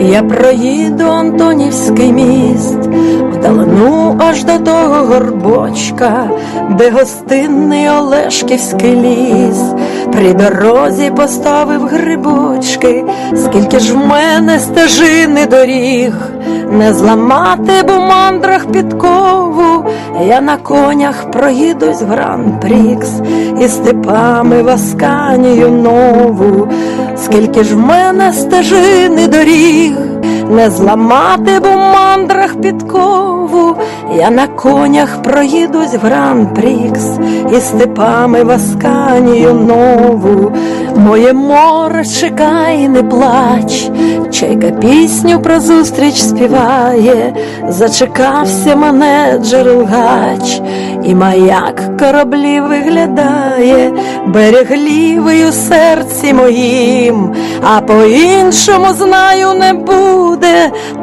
Я проїду Антонівський міст, вдалину аж до того горбочка, де гостинний Олешківський ліс, при дорозі поставив грибочки, скільки ж в мене стежини доріг, не зламати б у мандрах підкову, я на конях проїдусь в Гран-Прікс і степами в Асканію нову, скільки ж в мене стежини доріг, не зламати б у мандрах підкову, я на конях проїдусь в Гран-Прікс і степами в Асканію нову. Моє море чекай, не плач, чайка пісню про зустріч співає, зачекався мене джерелгач, і маяк кораблі виглядає, береглівий у серці моїм, а по-іншому знаю не буде,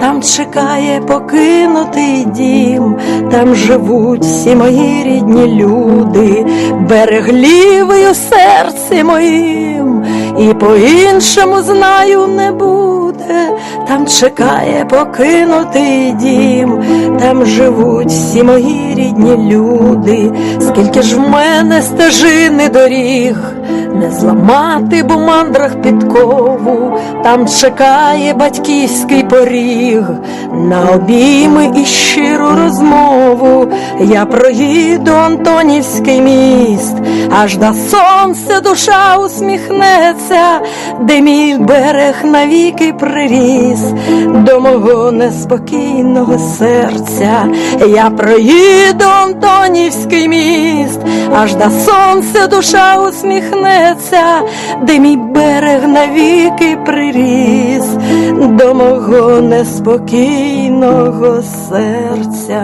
там чекає покинутий дім, там живуть всі мої рідні люди, береглівий у серці моїм, і по-іншому знаю не буде, там чекає покинутий дім, там живуть всі мої рідні люди, скільки ж в мене стежини доріг, не зламати б у мандрах підкову, там чекає батьківський поріг, на обійми і щиру розмову. Я проїду Антонівський міст, аж до сонця душа усміхнеться, де мій берег навіки приріс, мого неспокійного серця. Я проїду Антонівський міст, аж до сонця душа усміхнеться, де мій берег навіки приріс, до мого неспокійного серця.